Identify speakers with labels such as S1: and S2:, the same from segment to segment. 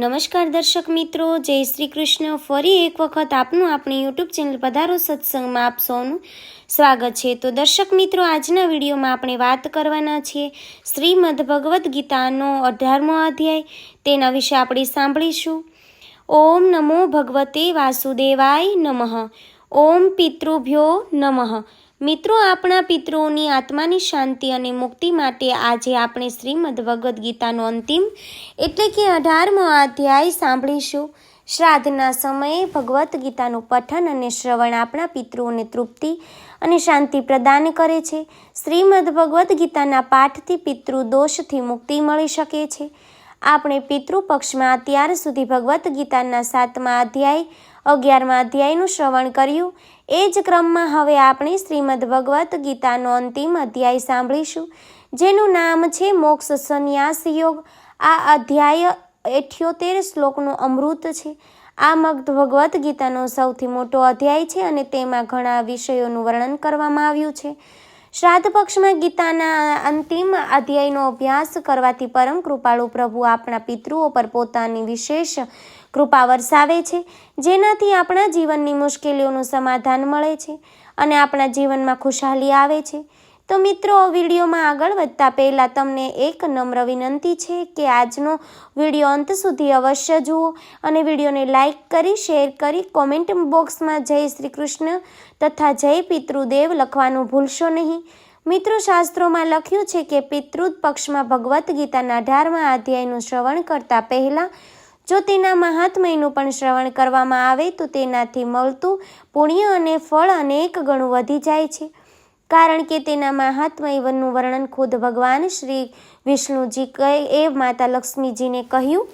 S1: નમસ્કાર દર્શક મિત્રો, જય શ્રી કૃષ્ણ. ફરી એક વખત આપનું આપણી યુટ્યુબ ચેનલ પધારો સત્સંગમાં આપ સૌનું સ્વાગત છે. તો દર્શક મિત્રો, આજના વિડીયોમાં આપણે વાત કરવાના છીએ શ્રીમદ ભગવદ્ ગીતાનો અઢારમો અધ્યાય. તેના વિશે આપણે સાંભળીશું. ઓમ નમો ભગવતે વાસુદેવાય નમઃ. ઓમ પિતૃભ્યો નમઃ. મિત્રો, આપણા પિતૃઓની આત્માની શાંતિ અને મુક્તિ માટે આજે આપણે શ્રીમદ ભગવદ્ ગીતાનો અંતિમ, એટલે કે અઢારમો અધ્યાય સાંભળીશું. શ્રાદ્ધના સમયે ભગવદ્ ગીતાનું પઠન અને શ્રવણ આપણા પિતૃઓને તૃપ્તિ અને શાંતિ પ્રદાન કરે છે. શ્રીમદ ભગવદ્ ગીતાના પાઠથી પિતૃ દોષથી મુક્તિ મળી શકે છે. આપણે પિતૃપક્ષમાં અત્યાર સુધી ભગવદ્ ગીતાના સાતમા અધ્યાય, અગિયારમાં અધ્યાયનું શ્રવણ કર્યું. એ જ ક્રમમાં હવે આપણે શ્રીમદ ભગવદ્ ગીતાનો અંતિમ અધ્યાય સાંભળીશું, જેનું નામ છે મોક્ષ સંન્યાસ યોગ. આ અધ્યાય અઠ્યોતેર શ્લોકનું અમૃત છે. આ મગ્ધ ભગવદ્ ગીતાનો સૌથી મોટો અધ્યાય છે અને તેમાં ઘણા વિષયોનું વર્ણન કરવામાં આવ્યું છે. શ્રાદ્ધ પક્ષમાં ગીતાના અંતિમ અધ્યાયનો અભ્યાસ કરવાથી પરમ કૃપાળુ પ્રભુ આપણા પિતૃઓ પર પોતાની વિશેષ કૃપા વરસાવે છે, જેનાથી આપણા જીવનની મુશ્કેલીઓનું સમાધાન મળે છે અને આપણા જીવનમાં ખુશહાલી આવે છે. તો મિત્રો, વિડીયોમાં આગળ વધતા પહેલાં તમને એક નમ્ર વિનંતી છે કે આજનો વીડિયો અંત સુધી અવશ્ય જુઓ અને વિડીયોને લાઇક કરી, શેર કરી, કોમેન્ટ બોક્સમાં જય શ્રી કૃષ્ણ તથા જય પિતૃદેવ લખવાનું ભૂલશો નહીં. મિત્રો, શાસ્ત્રોમાં લખ્યું છે કે પિતૃ પક્ષમાં ભગવદ્ ગીતાના અઢારમા અધ્યાયનું શ્રવણ કરતાં પહેલાં, જો તેના મહાત્મયનું પણ શ્રવણ કરવામાં આવે તો તેનાથી મળતું પુણ્ય અને ફળ અનેક ગણું વધી જાય છે. કારણ કે તેના મહાત્મયનું વર્ણન ખુદ ભગવાન શ્રી વિષ્ણુજી કહે, એ માતા લક્ષ્મીજીને કહ્યું.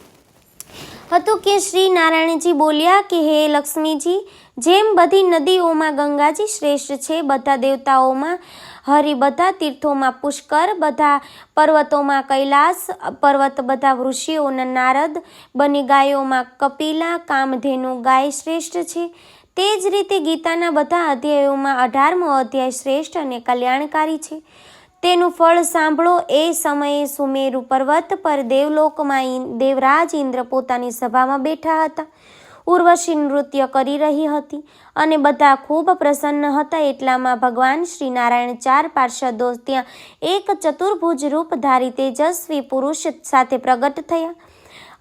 S1: હતું કે શ્રી નારાયણજી બોલ્યા કે, હે લક્ષ્મીજી, જેમ બધી નદીઓમાં ગંગાજી શ્રેષ્ઠ છે, બધા દેવતાઓમાં હરિ, બધા તીર્થોમાં પુષ્કર, બધા પર્વતોમાં કૈલાસ, પર્વત બધા ઋષિઓના નારદ, બની ગાયોમાં કપિલા, કામધેનુ ગાય શ્રેષ્ઠ છે. તે જ રીતે ગીતાના બધા અધ્યાયોમાં અઢારમો અધ્યાય શ્રેષ્ઠ અને કલ્યાણકારી છે. તેનું ફળ સાંભળો, એ સમયે સુમેરુ પર્વત પર દેવલોકમાં દેવરાજ ઇન્દ્ર પોતાની સભામાં બેઠા હતા. ઉર્વશી નૃત્ય કરી રહી હતી અને બધા ખૂબ પ્રસન્ન હતા એટલામાં ભગવાન શ્રી નારાયણ ચાર પાર્ષદો ત્યાં એક ચતુર્ભુજ રૂપ ધારી તેજસ્વી પુરુષ સાથે પ્રગટ થયા.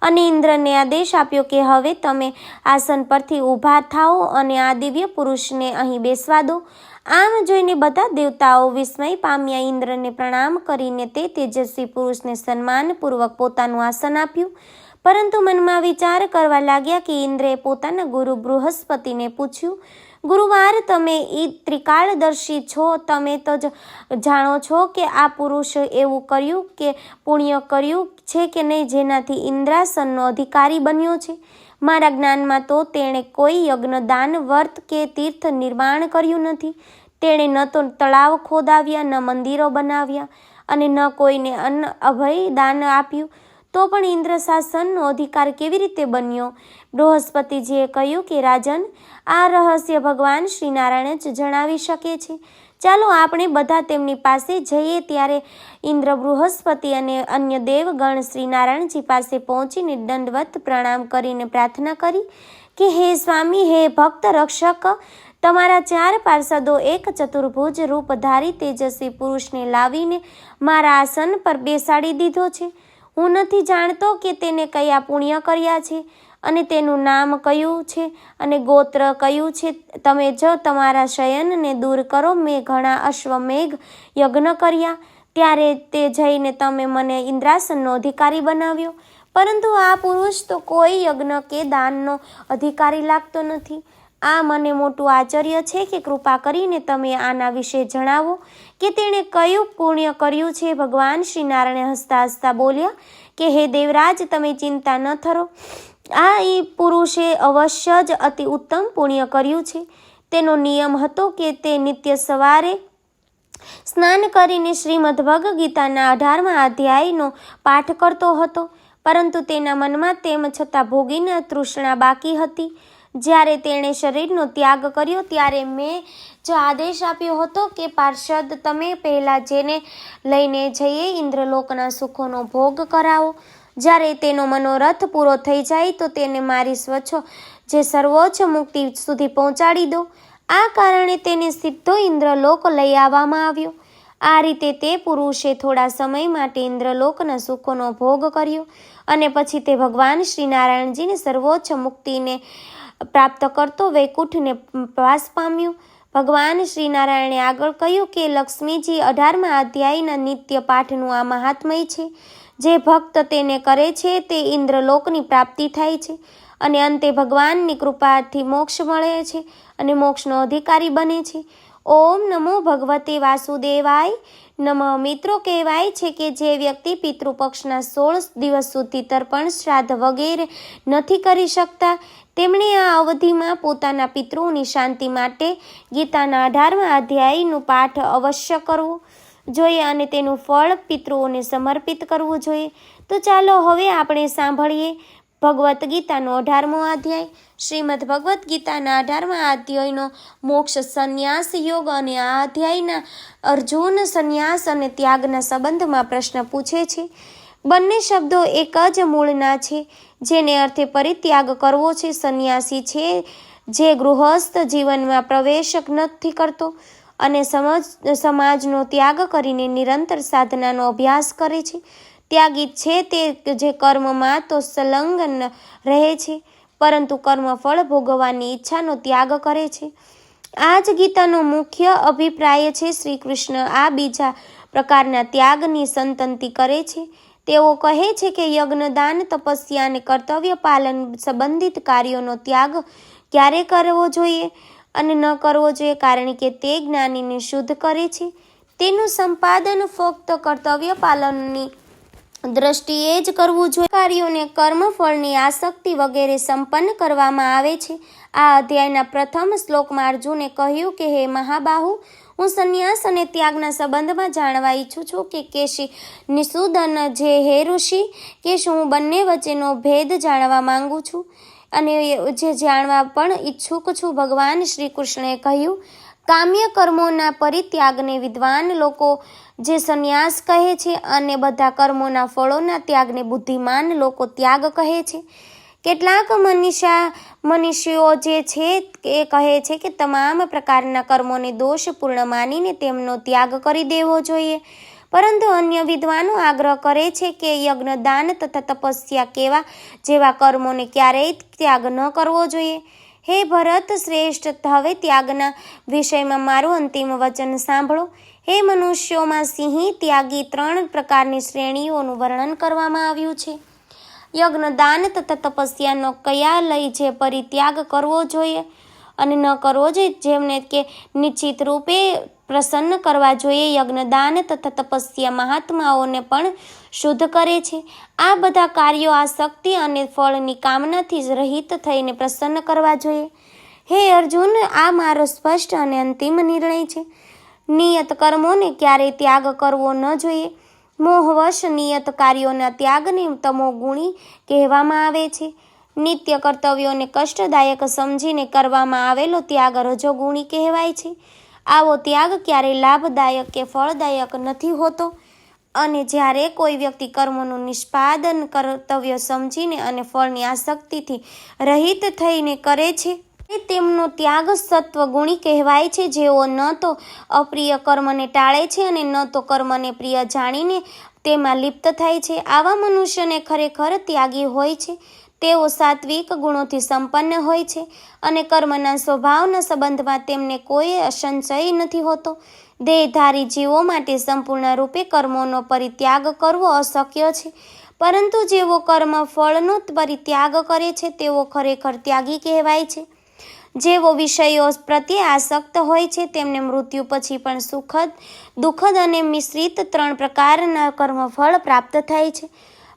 S1: અને ઇન્દ્રને આદેશ આપ્યો કે હવે તમે આસન પરથી ઊભા થાઓ અને આ દિવ્ય પુરુષને અહીં બેસવા દો. આમ જોઈને બધા દેવતાઓ વિસ્મય પામ્યા ઇન્દ્રને પ્રણામ કરીને તે તેજસ્વી પુરુષને સન્માનપૂર્વક પોતાનું આસન આપ્યું. પરંતુ મનમાં વિચાર કરવા લાગ્યા કે ઇન્દ્રએ પોતાના ગુરુ બૃહસ્પતિને પૂછ્યું, ગુરુવાર, તમે એ ત્રિકાળદર્શી છો? તમે તો જાણો છો કે આ પુરુષ એવું કર્યું કે પુણ્ય કર્યું છે કે નહીં જેનાથી ઇન્દ્રાસનનો અધિકારી બન્યો છે? મારા જ્ઞાનમાં તો તેણે કોઈ યજ્ઞ દાન વર્ત કે તીર્થ નિર્માણ કર્યું નથી. તેણે ન તો તળાવ ખોદાવ્યા, ન મંદિરો બનાવ્યા અને ન કોઈને અન્ન અભય દાન આપ્યું. તો પણ ઇન્દ્ર શાસનનો અધિકાર કેવી રીતે બન્યો? બૃહસ્પતિજીએ કહ્યું કે, રાજન, આ રહસ્ય ભગવાન શ્રી નારાયણ જ જણાવી શકે છે. ચાલો આપણે બધા તેમની પાસે જઈએ ત્યારે ઇન્દ્ર બૃહસ્પતિ અને અન્ય દેવગણ શ્રી નારાયણજી પાસે પહોંચીને દંડવત પ્રણામ કરીને પ્રાર્થના કરી કે હે સ્વામી, હે ભક્ત રક્ષક, તમારા ચાર પાર્ષદો એક ચતુર્ભુજ રૂપ ધારી તેજસ્વી પુરુષને લાવીને મારા આસન પર બેસાડી દીધો છે. હું નથી જાણતો કે તેને કયા પુણ્ય કર્યા છે. અને તેનું નામ કયું છે? અને ગોત્ર કયું છે? તમે જ તમારા શયનને દૂર કરો, મેં ઘણા અશ્વમેઘ યજ્ઞ કર્યા. ત્યારે તે જઈને તમે મને ઇન્દ્રાસનનો અધિકારી બનાવ્યો. પરંતુ આ પુરુષ તો કોઈ યજ્ઞ કે દાનનો અધિકારી લાગતો નથી. આ મને મોટું આશ્ચર્ય છે કે કૃપા કરીને તમે આના વિશે જણાવો કે તેણે કયું પુણ્ય કર્યું છે? ભગવાન શ્રી નારાયણ હસતા હસતા બોલ્યા કે, હે દેવરાજ, તમે ચિંતા ન થરો આ એ પુરુષે અવશ્ય જ અતિ ઉત્તમ પુણ્ય કર્યું છે. તેનો નિયમ હતો કે તે નિત્ય સવારે સ્નાન કરીને શ્રીમદ ભગ ગીતાના અઢારમા અધ્યાયનો પાઠ કરતો હતો. પરંતુ તેના મનમાં તેમ છતાં ભોગીના તૃષ્ણા બાકી હતી. જ્યારે તેણે શરીરનો ત્યાગ કર્યો ત્યારે મેં જ આદેશ આપ્યો હતો કે પાર્ષદ તમે પહેલાં જેને લઈને જઈએ ઇન્દ્રલોકના સુખોનો ભોગ કરાવો. જ્યારે તેનો મનોરથ પૂરો થઈ જાય તો તેને મારી સ્વચ્છ, જે સર્વોચ્ચ મુક્તિ સુધી પહોંચાડી દો. આ કારણે તેને સીધો ઇન્દ્રલોક લઈ આવવામાં આવ્યો. આ રીતે તે પુરુષે થોડા સમય માટે ઇન્દ્રલોકના સુખોનો ભોગ કર્યો અને પછી તે ભગવાન શ્રી નારાયણજીની સર્વોચ્ચ મુક્તિને પ્રાપ્ત કરતો વૈકુંઠને વાસ પામ્યો. ભગવાન શ્રી નારાયણે આગળ કહ્યું કે લક્ષ્મીજી અઢારમા અધ્યાયના નિત્ય પાઠનું આ મહાત્મય છે. જે ભક્ત તેને કરે છે તે ઇન્દ્રલોકની પ્રાપ્તિ થાય છે અને અંતે ભગવાનની કૃપાથી મોક્ષ મળે છે અને મોક્ષનો અધિકારી બને છે. ઓમ નમો ભગવતે વાસુદેવાય. નમ મિત્રો, કહેવાય છે કે જે વ્યક્તિ પિતૃપક્ષના સોળ દિવસ સુધી તર્પણ, શ્રાદ્ધ વગેરે નથી કરી શકતા, તેમણે આ અવધિમાં પોતાના પિતૃઓની શાંતિ માટે ગીતાના અઢારમા અધ્યાયનું પાઠ અવશ્ય કરવું. જોઈએ અને તેનું ફળ પિતૃઓને સમર્પિત કરવું જોઈએ. તો ચાલો હવે આપણે સાંભળીએ ભગવદ્ ગીતાનો અઢારમો અધ્યાય. શ્રીમદ ભગવદ્ ગીતાના અઢારમા અધ્યાયનો મોક્ષ સંન્યાસ યોગ અને આ અધ્યાયના અર્જુન સંન્યાસ અને ત્યાગના સંબંધમાં પ્રશ્ન પૂછે છે. બંને શબ્દો એક જ મૂળના છે, જેને અર્થે પરિત્યાગ કરવો છે. સંન્યાસી છે જે ગૃહસ્થ જીવનમાં પ્રવેશ નથી કરતો. અને સમજ, સમાજનો ત્યાગ કરીને નિરંતર સાધનાનો અભ્યાસ કરે છે. ત્યાગી છે તે જે કર્મમાં તો સંલગ્ન રહે છે, પરંતુ કર્મફળ ભોગવવાની ઈચ્છાનો ત્યાગ કરે છે. આ જ ગીતાનો મુખ્ય અભિપ્રાય છે શ્રી કૃષ્ણ આ બીજા પ્રકારના ત્યાગની સંતંતિ કરે છે. તેઓ કહે છે કે યજ્ઞદાન, તપસ્યા અને કર્તવ્ય પાલન સંબંધિત કાર્યોનો ત્યાગ ક્યારે કરવો જોઈએ? અને ન કરવો જોઈએ કારણ કે તે જ્ઞાનીને શુદ્ધ કરે છે. તેનું સંપાદન ફક્ત કર્તવ્ય પાલનની દ્રષ્ટિએ જ કરવું જોઈએ. કાર્યોને કર્મફળની આસક્તિ વગેરે સંપન્ન કરવામાં આવે છે. આ અધ્યાયના પ્રથમ શ્લોકમાં અર્જુને કહ્યું કે, હે મહાબાહુ, હું સંન્યાસ અને ત્યાગના સંબંધમાં જાણવા ઈચ્છું છું કે કેશી નિસુદન જે હે ઋષિ, કેશ હું બંને વચ્ચેનો ભેદ જાણવા માંગુ છું. અને જે જાણવા પણ ઈચ્છુક છું, ભગવાન શ્રી કૃષ્ણએ કહ્યું, કામ્ય કર્મોના પરિત્યાગને વિદ્વાન લોકો જે સંન્યાસ કહે છે અને બધા કર્મોના ફળોના ત્યાગને બુદ્ધિમાન લોકો ત્યાગ કહે છે. કેટલાક મનીષા મનુષ્યો જે છે એ કહે છે કે તમામ પ્રકારના કર્મોને દોષપૂર્ણ માનીને તેમનો ત્યાગ કરી દેવો જોઈએ. પરંતુ અન્ય વિદ્વાનો આગ્રહ કરે છે કે યજ્ઞ દાન તથા તપસ્યા કેવા જેવા કર્મોને ક્યારેય ત્યાગ ન કરવો જોઈએ. હે ભરત શ્રેષ્ઠ, હવે ત્યાગના વિષયમાં મારું અંતિમ વચન સાંભળો. હે મનુષ્યોમાં સિંહ ત્યાગી ત્રણ પ્રકારની શ્રેણીઓનું વર્ણન કરવામાં આવ્યું છે. યજ્ઞ દાન તથા તપસ્યાનો કયા લઈ જે પરિત્યાગ કરવો જોઈએ અને ન કરવો જોઈએ? જેમને કે નિશ્ચિત રૂપે પ્રસન્ન કરવા જોઈએ યજ્ઞદાન તથા તપસ્યા મહાત્માઓને પણ શુદ્ધ કરે છે. આ બધા કાર્યો આ શક્તિ અને ફળની કામનાથી જ રહિત થઈને પ્રસન્ન કરવા જોઈએ. હે અર્જુન, આ મારો સ્પષ્ટ અને અંતિમ નિર્ણય છે. નિયત કર્મોને ક્યારેય ત્યાગ કરવો ન જોઈએ. મોહવશ નિયત કાર્યોના ત્યાગને તમો ગુણી કહેવામાં આવે છે. નિત્ય કર્તવ્યોને કષ્ટદાયક સમજીને કરવામાં આવેલો ત્યાગ રજોગુણી કહેવાય છે. આવો ત્યાગ ક્યારેય લાભદાયક કે ફળદાયક નથી હોતો? અને જ્યારે કોઈ વ્યક્તિ કર્મનું નિષ્પાદન કર્તવ્ય સમજીને અને ફળની આસક્તિથી રહિત થઈને કરે છે તેમનો ત્યાગ સત્વ ગુણી કહેવાય છે. જેઓ ન તો અપ્રિય કર્મને ટાળે છે અને ન તો કર્મને પ્રિય જાણીને તેમાં લિપ્ત થાય છે. આવા મનુષ્યને ખરેખર ત્યાગી હોય છે. તેઓ સાત્વિક ગુણોથી સંપન્ન હોય છે અને કર્મના સ્વભાવના સંબંધમાં તેમને કોઈ સંશય નથી હોતો. દેહધારી જીવો માટે સંપૂર્ણ રૂપે કર્મોનો પરિત્યાગ કરવો અશક્ય છે. પરંતુ જેઓ કર્મ ફળનો પરિત્યાગ કરે છે તેઓ ખરેખર ત્યાગી કહેવાય છે. જેઓ વિષયો પ્રત્યે આસક્ત હોય છે, તેમને મૃત્યુ પછી પણ સુખદ, દુઃખદ અને મિશ્રિત ત્રણ પ્રકારના કર્મફળ પ્રાપ્ત થાય છે.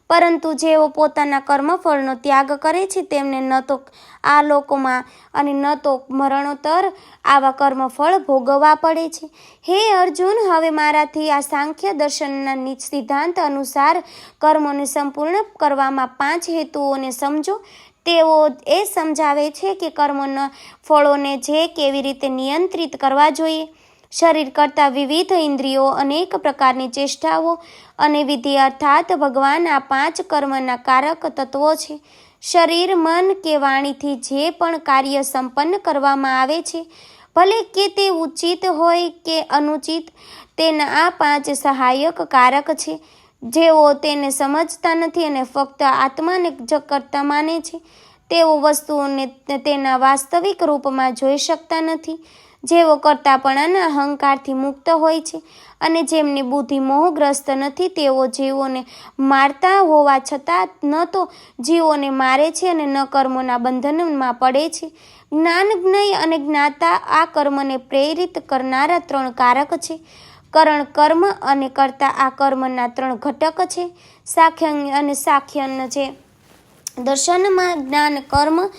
S1: પરંતુ જેઓ પોતાના કર્મફળનો ત્યાગ કરે છે, તેમને ન તો આ લોકોમાં અને ન તો મરણોત્તર આવા કર્મફળ ભોગવવા પડે છે. હે અર્જુન, હવે મારાથી આ સાંખ્ય દર્શનના સિદ્ધાંત અનુસાર કર્મોને સંપૂર્ણ કરવામાં પાંચ હેતુઓને સમજો. તેઓ એ સમજાવે છે કે કર્મના ફળોને જે કેવી રીતે નિયંત્રિત કરવા જોઈએ. શરીર કરતાં વિવિધ ઇન્દ્રિયો અનેક પ્રકારની ચેષ્ટાઓ અને વિધિ અર્થાત ભગવાન આ પાંચ કર્મના કારક તત્વો છે. શરીર, મન કે વાણીથી જે પણ કાર્ય સંપન્ન કરવામાં આવે છે, ભલે કે તે ઉચિત હોય કે અનુચિત, તેના આ પાંચ સહાયક કારક છે. જેઓ તેને સમજતા નથી અને ફક્ત આત્માને જ કરતા માને છે, તેઓ વસ્તુઓને તેના વાસ્તવિક રૂપમાં જોઈ શકતા નથી. જેઓ કર્તાપણાના અહંકારથી મુક્ત હોય છે અને જેમની બુદ્ધિ મોહગ્રસ્ત નથી, તેઓ જીવોને મારતા હોવા છતાં ન તો જીવોને મારે છે અને ન કર્મોના બંધનમાં પડે છે. જ્ઞાન, જ્ઞેય અને જ્ઞાતા આ કર્મને પ્રેરિત કરનારા ત્રણ કારક છે. કરણ કર્મ અને કરતા આ કર્મના ત્રણ ઘટક છે. સાખ્ય અને સાખ્યન છે દર્શનમાં જ્ઞાન કર્મ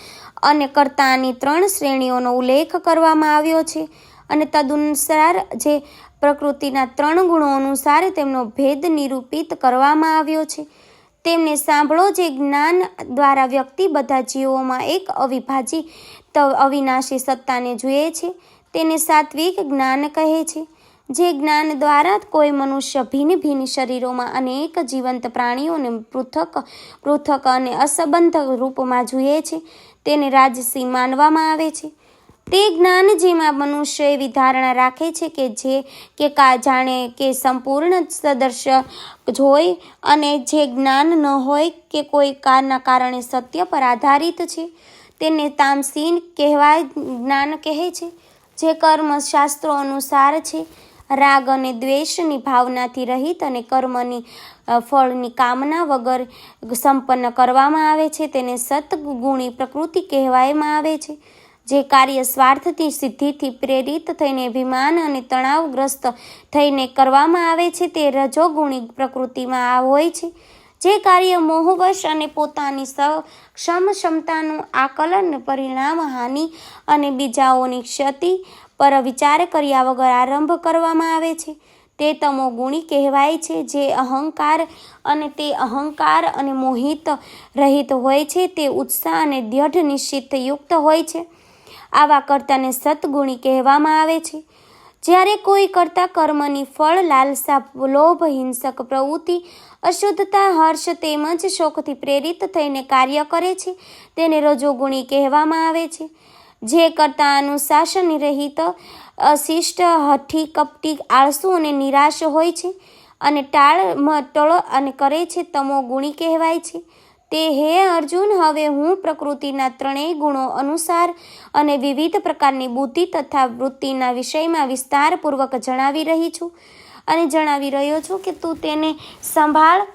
S1: અને કર્તાની ત્રણ શ્રેણીઓનો ઉલ્લેખ કરવામાં આવ્યો છે. અને તદનુસાર જે પ્રકૃતિના ત્રણ ગુણો અનુસાર તેમનો ભેદ નિરૂપિત કરવામાં આવ્યો છે. તેમને સાંભળો જે જ્ઞાન દ્વારા વ્યક્તિ બધા જીવોમાં એક અવિભાજી અવિનાશી સત્તાને જુએ છે, તેને સાત્વિક જ્ઞાન કહે છે. જે જ્ઞાન દ્વારા કોઈ મનુષ્ય ભિન્ન ભિન્ન શરીરોમાં અનેક જીવંત પ્રાણીઓને પૃથક પૃથક અને અસંબંધ રૂપમાં જુએ છે. તેને રાજસી માનવામાં આવે છે. તે જ્ઞાન જેમાં મનુષ્ય એવી ધારણા રાખે છે કે જે, કે કા જાણે કે સંપૂર્ણ સદર્શ હોય અને જે જ્ઞાન ન હોય કે કોઈ કારના કારણે સત્ય પર આધારિત છે, તેને તામસીન કહેવાય, જ્ઞાન કહે છે. જે કર્મ શાસ્ત્રો અનુસાર છે રાગ અને દ્વેષની ભાવનાથી રહિત અને કર્મની ફળની કામના વગર સંપન્ન કરવામાં આવે છે. તેને સતગુણી પ્રકૃતિ કહેવામાં આવે છે. જે કાર્ય સ્વાર્થથી, સિદ્ધિથી પ્રેરિત થઈને, અભિમાન અને તણાવગ્રસ્ત થઈને કરવામાં આવે છે, તે રજોગુણી પ્રકૃતિમાં હોય છે. જે કાર્ય મોહવશ અને પોતાની સક્ષમ ક્ષમતાનું આકલન, પરિણામ, હાનિ અને બીજાઓની ક્ષતિ પર વિચાર કર્યા વગર આરંભ કરવામાં આવે છે. તે તમો ગુણી કહેવાય છે જે અહંકાર અને તે અહંકાર અને મોહિત રહિત હોય છે તે ઉત્સાહ અને દ્રઢ નિશ્ચિત યુક્ત હોય છે. આવા કર્તાને સતગુણી કહેવામાં આવે છે. જ્યારે કોઈ કરતા કર્મની ફળ, લાલસા, લોભ, હિંસક પ્રવૃત્તિ, અશુદ્ધતા, હર્ષ તેમજ શોકથી પ્રેરિત થઈને કાર્ય કરે છે, તેને રજોગુણી કહેવામાં આવે છે. જે કરતા અનુશાસન રહિત, અશિષ્ટ, હઠી, કપટી, આળસુ અને નિરાશ હોય છે અને ટાળ ટળો અને કરે છે તમો ગુણી કહેવાય છે. તે હે અર્જુન, હવે હું પ્રકૃતિના ત્રણેય ગુણો અનુસાર અને વિવિધ પ્રકારની બુદ્ધિ તથા વૃત્તિના વિષયમાં વિસ્તારપૂર્વક જણાવી રહી છું અને જણાવી રહ્યો છું કે તું તેને સંભાળ.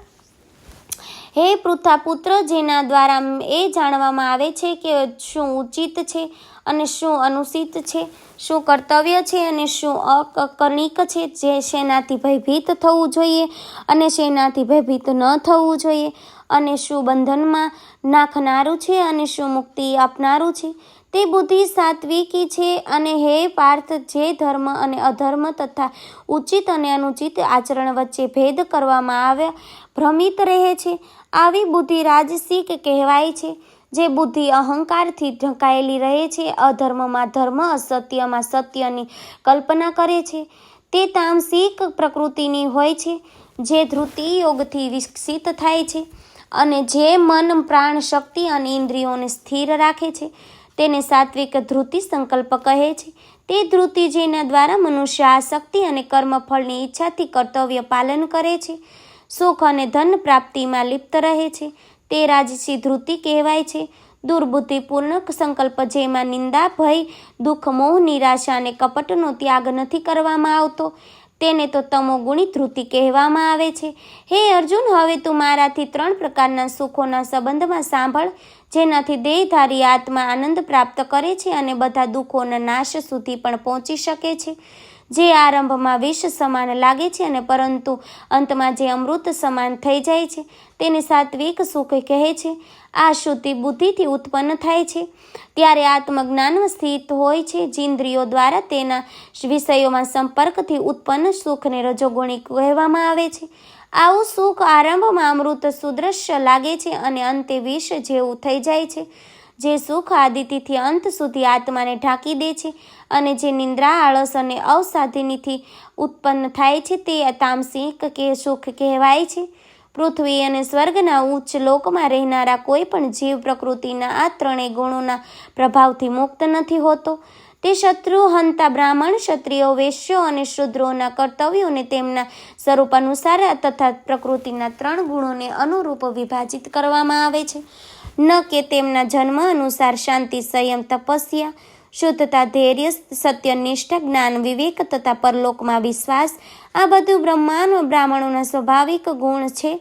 S1: હે પૃથા પુત્ર જેના દ્વારા એ જાણવામાં આવે છે કે શું ઉચિત છે અને શું અનુચિત છે? શું કર્તવ્ય છે અને શું અકર્ણિક છે? જે શેનાથી ભયભીત થવું જોઈએ અને શેનાથી ભયભીત ન થવું જોઈએ. અને શું બંધનમાં નાખનારું છે અને શું મુક્તિ આપનારું છે? તે બુદ્ધિ સાત્વિકી છે અને હે પાર્થ, જે ધર્મ અને અધર્મ તથા ઉચિત અને અનુચિત આચરણ વચ્ચે ભેદ કરવામાં આવ્યા, ભ્રમિત રહે છે. આવી બુદ્ધિ રાજસિક કહેવાય છે. જે બુદ્ધિ અહંકારથી ઢંકાયેલી રહે છે, અધર્મમાં ધર્મ અસત્યમાં સત્યની કલ્પના કરે છે. તે તામસિક પ્રકૃતિની હોય છે, જે ધૃતિ યોગથી વિકસિત થાય છે અને જે મન, પ્રાણ, શક્તિ અને ઇન્દ્રિયોને સ્થિર રાખે છે. તેને સાત્વિક ધૃતિ સંકલ્પ કહે છે. તે ધૃતિ જેના દ્વારા મનુષ્ય આસક્તિ અને કર્મફળની ઈચ્છાથી કર્તવ્ય પાલન કરે છે. સુખ અને ધન પ્રાપ્તિમાં લિપ્ત રહે છે. તે રાજસી ધૃતિ કહેવાય છે. દુર્બુદ્ધિપૂર્ણ સંકલ્પ જેમાં નિંદા, ભય, દુઃખ, મોહ, નિરાશા અને કપટનો ત્યાગ નથી કરવામાં આવતો. તેને તો તમોગુણી ધૃતિ કહેવામાં આવે છે. હે અર્જુન, હવે તું મારાથી ત્રણ પ્રકારના સુખોના સંબંધમાં સાંભળ, જેનાથી દેહધારી આત્મા આનંદ પ્રાપ્ત કરે છે અને બધા દુઃખોના નાશ સુધી પણ પહોંચી શકે છે. જે આરંભમાં વિષ સમાન લાગે છે અને પરંતુ અંતમાં જે અમૃત સમાન થઈ જાય છે, તેને સાત્વિક સુખ કહે છે. આ શુદ્ધિ બુદ્ધિથી ઉત્પન્ન થાય છે. ત્યારે આત્મજ્ઞાન સ્થિત હોય છે. જીન્દ્રિયો દ્વારા તેના વિષયોમાં સંપર્કથી ઉત્પન્ન સુખને રજોગુણી કહેવામાં આવે છે. આવું સુખ આરંભમાં અમૃત સુદ્રશ્ય લાગે છે અને અંતે વિષ જેવું થઈ જાય છે. જે સુખ આદિતિથી અંત સુધી આત્માને ઢાંકી દે છે અને જે નિંદ્રા, આળસ અને અવસાધિનીથી ઉત્પન્ન થાય છે તે તામસિક કે સુખ કહેવાય છે. પૃથ્વી અને સ્વર્ગના ઉચ્ચ લોકમાં રહેનારા કોઈ પણ જીવ પ્રકૃતિના આ ત્રણેય ગુણોના પ્રભાવથી મુક્ત નથી હોતો. તે શત્રુ, હંતા, બ્રાહ્મણ, ક્ષત્રિયો, વેશ્યો અને શુદ્રોના કર્તવ્યોને તેમના સ્વરૂપ અનુસાર તથા પ્રકૃતિના ત્રણ ગુણોને અનુરૂપ વિભાજિત કરવામાં આવે છે. ન કે તેમના જન્મ અનુસાર શાંતિ, સંયમ, તપસ્યા, શુદ્ધતા, ધૈર્ય, સત્યનિષ્ઠ, જ્ઞાન, વિવેક તથા પરલોકમાં વિશ્વાસ, આ બધું બ્રહ્માન બ્રાહ્મણોના સ્વાભાવિક ગુણ છે.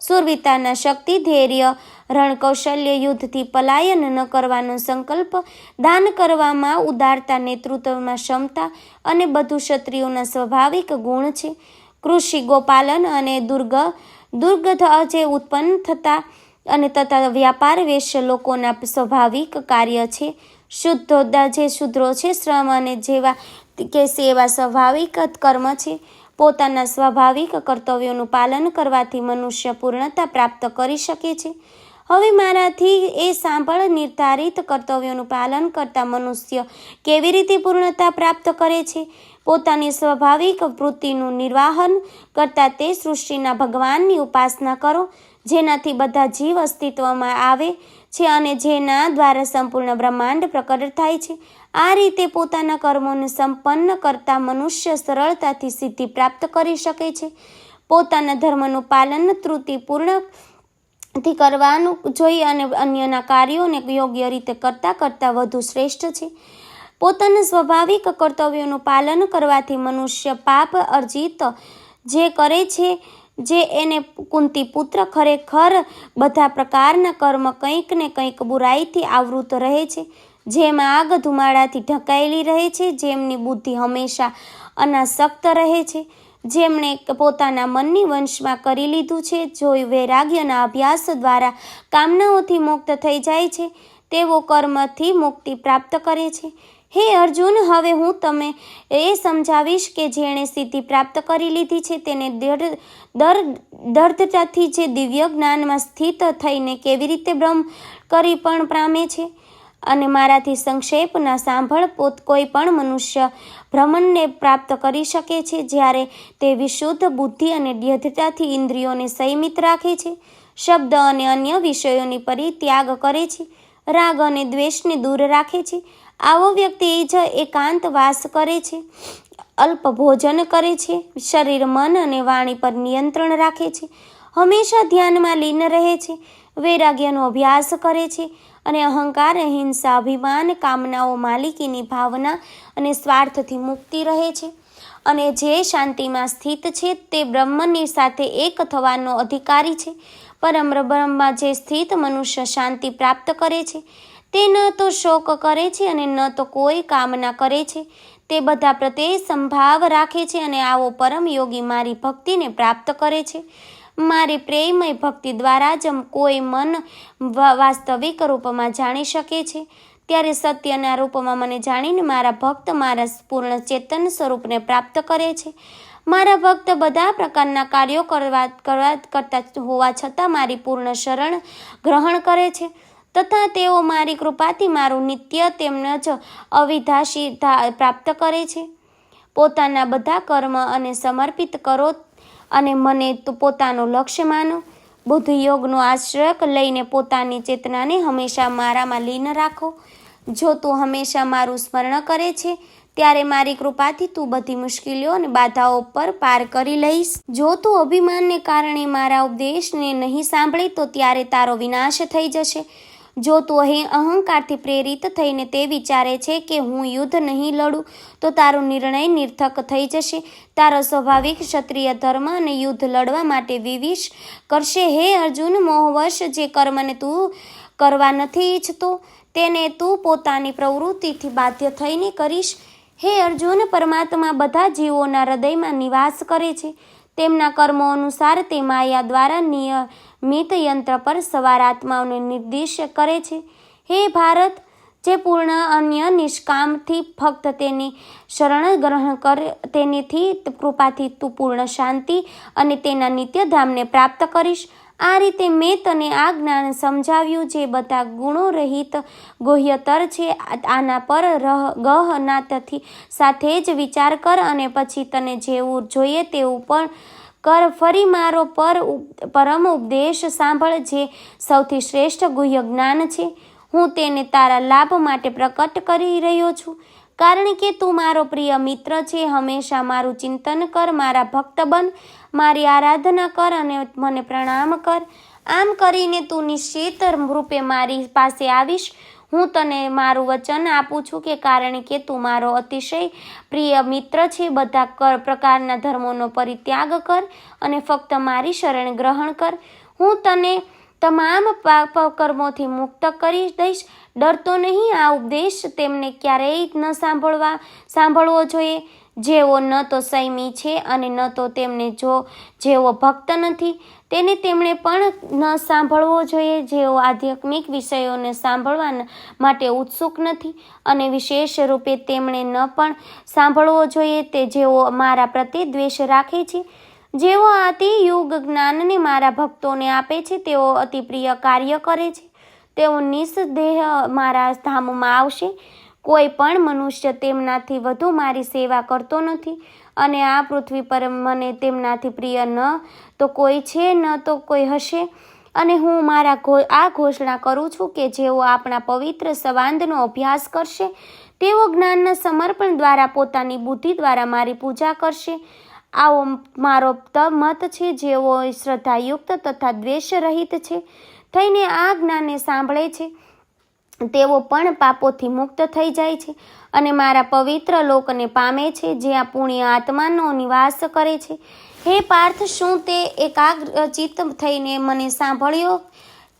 S1: સુરવિતાના શક્તિ, ધૈર્ય, રણકૌશલ્ય, યુદ્ધથી પલાયન ન કરવાનો સંકલ્પ, દાન કરવામાં ઉદારતા, નેતૃત્વમાં ક્ષમતા અને બધું ક્ષત્રિયોના સ્વાભાવિક ગુણ છે. કૃષિ ગોપાલન અને દુર્ગ, દુર્ગધ જે ઉત્પન્ન થતા અને તથા વ્યાપાર વેશ્ય લોકોના સ્વાભાવિક કાર્ય છે. શુદ્ધોદા જે શુદ્રો છે, શ્રમ અને જેવા કે સેવા સ્વાભાવિક કર્મ છે. પોતાના સ્વાભાવિક કર્તવ્યોનું પાલન કરવાથી મનુષ્ય પૂર્ણતા પ્રાપ્ત કરી શકે છે. હવે મારાથી એ સાંભળ, નિર્ધારિત કર્તવ્યોનું પાલન કરતા મનુષ્ય કેવી રીતે પૂર્ણતા પ્રાપ્ત કરે છે? પોતાની સ્વાભાવિક વૃત્તિનું નિર્વાહન કરતા તે સૃષ્ટિના ભગવાનની ઉપાસના કરો. જેનાથી બધા જીવ અસ્તિત્વમાં આવે છે અને જેના દ્વારા સંપૂર્ણ બ્રહ્માંડ પ્રકટ થાય છે. આ રીતે પોતાના કર્મોને સંપન્ન કરતા મનુષ્ય સરળતાથી સિદ્ધિ પ્રાપ્ત કરી શકે છે. પોતાના ધર્મનું પાલન ત્રુટિપૂર્ણથી કરવાનું જોઈએ અને અન્યના કાર્યોને યોગ્ય રીતે કરતાં કરતાં વધુ શ્રેષ્ઠ છે. પોતાના સ્વાભાવિક કર્તવ્યોનું પાલન કરવાથી મનુષ્ય પાપ અર્જિત જે કરે છે જે એને કુંતી પુત્ર ખરેખર બધા પ્રકારના કર્મ કંઈક ને કંઈક બુરાઈથી આવૃત રહે છે. જેમાં આગ ધુમાડાથી ઢંકાયેલી રહે છે, જેમની બુદ્ધિ હંમેશા અનાસક્ત રહે છે. જેમણે પોતાના મનની વંશમાં કરી લીધું છે, જોઈ વૈરાગ્યના અભ્યાસ દ્વારા કામનાઓથી મુક્ત થઈ જાય છે. તેઓ કર્મથી મુક્તિ પ્રાપ્ત કરે છે. હે અર્જુન, હવે હું તમે એ સમજાવીશ કે જેણે સિદ્ધિ પ્રાપ્ત કરી લીધી છે તેને દર દર્દતાથી જે દિવ્ય જ્ઞાનમાં સ્થિત થઈને કેવી રીતે ભ્રમ કરી પણ પામે છે? અને મારાથી સંક્ષેપના સાંભળ, પોત કોઈ પણ મનુષ્ય ભ્રમણને પ્રાપ્ત કરી શકે છે જ્યારે તે વિશુદ્ધ બુદ્ધિ અને દ્યઢતાથી ઇન્દ્રિયોને સંયમિત રાખે છે, શબ્દ અને અન્ય વિષયોની પરિત્યાગ કરે છે, રાગ અને દ્વેષને દૂર રાખે છે આવો વ્યક્તિ જ એકાંત વાસ કરે છે, અલ્પ ભોજન કરે છે, શરીર, મન અને વાણી પર નિયંત્રણ રાખે છે, હંમેશા ધ્યાનમાં લીન રહે છે, વૈરાગ્યનો અભ્યાસ કરે છે અને અહંકાર, અહિંસા, અભિમાન, કામનાઓ માલિકીની ભાવના અને સ્વાર્થથી મુક્તિ રહે છે અને જે શાંતિમાં સ્થિત છે તે બ્રહ્મની સાથે એક થવાનો અધિકારી છે. પરમ બ્રહ્મમાં જે સ્થિત મનુષ્ય શાંતિ પ્રાપ્ત કરે છે તે ન તો શોક કરે છે અને ન તો કોઈ કામના કરે છે. તે બધા પ્રત્યે સંભાવ રાખે છે અને આવો પરમ યોગી મારી ભક્તિને પ્રાપ્ત કરે છે. મારી પ્રેમય ભક્તિ દ્વારા જ કોઈ મન વાસ્તવિક રૂપમાં જાણી શકે છે. ત્યારે સત્યના રૂપમાં મને જાણીને મારા ભક્ત મારા પૂર્ણ ચેતન સ્વરૂપને પ્રાપ્ત કરે છે. મારા ભક્ત બધા પ્રકારના કાર્યો કરવા કરવા કરતા હોવા છતાં મારી પૂર્ણ શરણ ગ્રહણ કરે છે. તથા તેઓ મારી કૃપાથી મારું નિત્ય તેમજ અવિધાશી પ્રાપ્ત કરે છે. પોતાના બધા કર્મ અને સમર્પિત કરો અને મને પોતાનો લક્ષ્ય માનો. બુદ્ધ યોગનો આશ્રય લઈને પોતાની ચેતનાને હંમેશા મારામાં લીન રાખો. જો તું હંમેશા મારું સ્મરણ કરે છે, ત્યારે મારી કૃપાથી તું બધી મુશ્કેલીઓ અને બાધાઓ પર પાર કરી લઈશ. જો તું અભિમાનને કારણે મારા ઉપદેશને નહીં સાંભળે, તો ત્યારે તારો વિનાશ થઈ જશે. જો તું અહીં અહંકારથી પ્રેરિત થઈને તે વિચારે છે કે હું યુદ્ધ નહીં લડું, તો તારો નિર્ણય નિર્થક થઈ જશે. તારો સ્વાભાવિક ક્ષત્રિય ધર્મ અને યુદ્ધ લડવા માટે વિવિશ કરશે. હે અર્જુન, મોહવશ, જે કર્મને તું કરવા નથી ઈચ્છતો, તેને તું પોતાની પ્રવૃત્તિથી બાધ્ય થઈને કરીશ. હે અર્જુન, પરમાત્મા બધા જીવોના હૃદયમાં નિવાસ કરે છે. તેમના કર્મો અનુસાર તે માયા દ્વારા નિયમિત યંત્ર પર સવાર આત્માઓને નિર્દેશ કરે છે. હે ભારત જે પૂર્ણ અન્ય નિષ્કામથી ફક્ત તેની શરણ ગ્રહણ કર, તેનીથી કૃપાથી તું પૂર્ણ શાંતિ અને તેના નિત્યધામને પ્રાપ્ત કરીશ. આ રીતે મેં તને આ જ્ઞાન સમજાવ્યું જે બધા ગુણો રહિત ગુહ્યતર છે. આના પર રહ ગહનાથી સાથે જ વિચાર કર અને પછી તને જેવું જોઈએ તેવું પણ કર. ફરી મારો પર પરમ ઉપદેશ સાંભળ જે સૌથી શ્રેષ્ઠ ગુહ્ય જ્ઞાન છે. હું તેને તારા લાભ માટે પ્રકટ કરી રહ્યો છું. કારણ કે તું મારો પ્રિય મિત્ર છે, હંમેશા મારું ચિંતન કર, મારા ભક્ત બન, મારી આરાધના કર અને મને પ્રણામ કર. આમ કરીને તું નિશ્ચિત રૂપે મારી પાસે આવીશ. હું તને મારું વચન આપું છું કે કારણ કે તું મારો અતિશય પ્રિય મિત્ર છે, બધા કર પ્રકારના ધર્મોનો પરિત્યાગ કર અને ફક્ત મારી શરણ ગ્રહણ કર. હું તને તમામ પાપ કર્મોથી મુક્ત કરી દઈશ. ડરતો નહીં, આ ઉપદેશ તેમને ક્યારેય ન સાંભળવા સાંભળવો જોઈએ. જેઓ ન તો સૈમી છે અને ન તો તેમને જો જેઓ ભક્ત નથી, તેને તેમણે પણ ન સાંભળવો જોઈએ. જેઓ આધ્યાત્મિક વિષયોને સાંભળવા માટે ઉત્સુક નથી અને વિશેષ રૂપે તેમણે ન પણ સાંભળવો જોઈએ, તે જેઓ મારા પ્રત્યે દ્વેષ રાખે છે. જેઓ અતિ યુગ જ્ઞાનને મારા ભક્તોને આપે છે, તેઓ અતિ પ્રિય કાર્ય કરે છે. તેઓ નિસ્દેહ મારા ધામમાં આવશે. કોઈ પણ મનુષ્ય તેમનાથી વધુ મારી સેવા કરતો નથી અને આ પૃથ્વી પર મને તેમનાથી પ્રિય ન તો કોઈ છે, ન તો કોઈ હશે. અને હું મારા આ ઘોષણા કરું છું કે જેઓ આપણા પવિત્ર સંવાદનો અભ્યાસ કરશે, તેઓ જ્ઞાનના સમર્પણ દ્વારા પોતાની બુદ્ધિ દ્વારા મારી પૂજા કરશે આવો મારો મત છે, જેઓ શ્રદ્ધાયુક્ત તથા દ્વેષ રહિત છે, થઈને આ જ્ઞાનને સાંભળે છે. તેઓ પણ પાપોથી મુક્ત થઈ જાય છે અને મારા પવિત્ર લોકને પામે છે, જ્યાં પુણ્ય આત્માનો નિવાસ કરે છે. હે પાર્થ, શું તે એકાગ્રચિત થઈને મને સાંભળ્યો?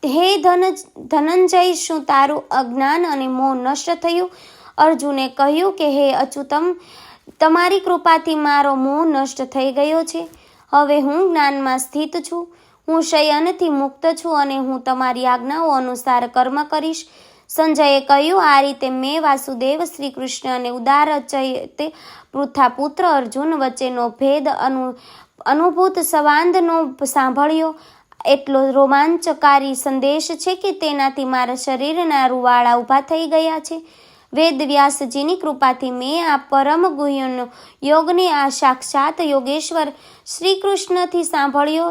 S1: હે ધન, ધનંજય, શું તારું અજ્ઞાન અને મોહ નષ્ટ થયું? અર્જુને કહ્યું કે, હે અચ્યુતમ તમારી કૃપાથી મારો મોહ નષ્ટ થઈ ગયો છે. હવે હું જ્ઞાનમાં સ્થિત છું. હું શયનથી મુક્ત છું અને હું તમારી આજ્ઞાઓ અનુસાર કર્મ કરીશ. સંજયે કહ્યું, આ રીતે મેં વાસુદેવ શ્રી કૃષ્ણ અને ઉદાર ચૈત્ય પૃથા પુત્ર અર્જુન વચ્ચેનો ભેદ અનુ, અનુભૂત સંવાદનો સાંભળ્યો. એટલો રોમાંચકારી સંદેશ છે કે તેનાથી મારા શરીરના રૂવાળા ઊભા થઈ ગયા છે. વેદ વ્યાસજીની કૃપાથી મેં આ પરમ ગુહ્યનો યોગને આ સાક્ષાત યોગેશ્વર શ્રી કૃષ્ણથી સાંભળ્યો.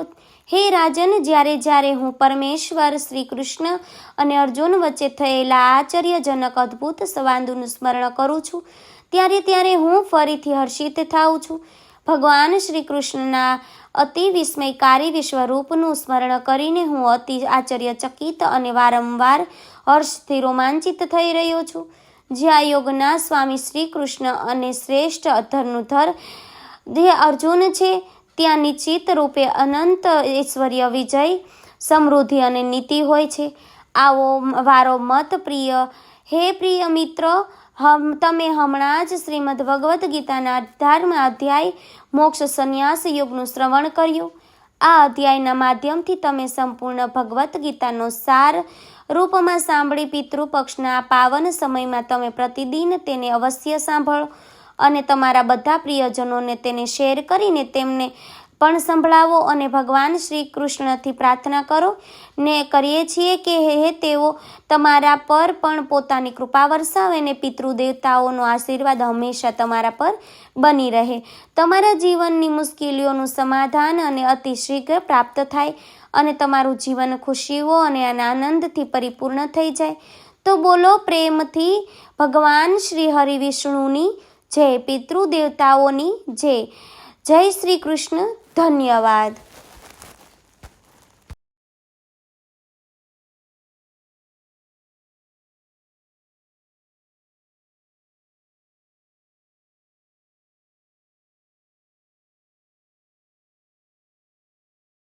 S1: હે રાજન, જ્યારે જ્યારે હું પરમેશ્વર શ્રી કૃષ્ણ અને અર્જુન વચ્ચે થયેલા આશ્ચર્યજનક અદ્ભુત સંવાદનું સ્મરણ કરું છું, ત્યારે ત્યારે હું ફરીથી હર્ષિત થાઉં છું. ભગવાન શ્રી કૃષ્ણના અતિ વિસ્મયકારી વિશ્વરૂપનું સ્મરણ કરીને હું અતિ આશ્ચર્યચકિત અને વારંવાર હર્ષથી રોમાંચિત થઈ રહ્યો છું. જ્યાં યોગના સ્વામી શ્રી કૃષ્ણ અને શ્રેષ્ઠ ધનુધર જે અર્જુન છે, ત્યાં નિશ્ચિત રૂપે અનંત ઐશ્વર્ય વિજય, સમૃદ્ધિ અને નીતિ હોય છે. આવો વારો મત પ્રિય. હે પ્રિય મિત્ર, હમ, તમે હમણાં જ શ્રીમદ ભગવદ્ ગીતાના અઢારમા અધ્યાય મોક્ષ સંન્યાસ યોગનું શ્રવણ કર્યું. આ અધ્યાયના માધ્યમથી તમે સંપૂર્ણ ભગવદ્ ગીતાનો સાર રૂપમાં સાંભળી પિતૃપક્ષના પાવન સમયમાં તમે પ્રતિદિન તેને અવશ્ય સાંભળો અને તમારા બધા પ્રિયજનોને તેને શેર કરીને તેમને પણ સંભળાવો અને ભગવાન શ્રી કૃષ્ણથી પ્રાર્થના કરો. ને કરીએ છીએ કે હે તેઓ તમારા પર પણ પોતાની કૃપા વરસાવે ને પિતૃદેવતાઓનો આશીર્વાદ હંમેશા તમારા પર બની રહે. તમારા જીવનની મુશ્કેલીઓનું સમાધાન અને અતિ શીઘ્ર પ્રાપ્ત થાય. અને તમારું જીવન ખુશીઓ અને આનંદથી પરિપૂર્ણ થઈ જાય. તો બોલો પ્રેમથી ભગવાન શ્રી હરિ વિષ્ણુની જય, પિતૃદેવતાઓની જય. જય શ્રી કૃષ્ણ. ધન્યવાદ.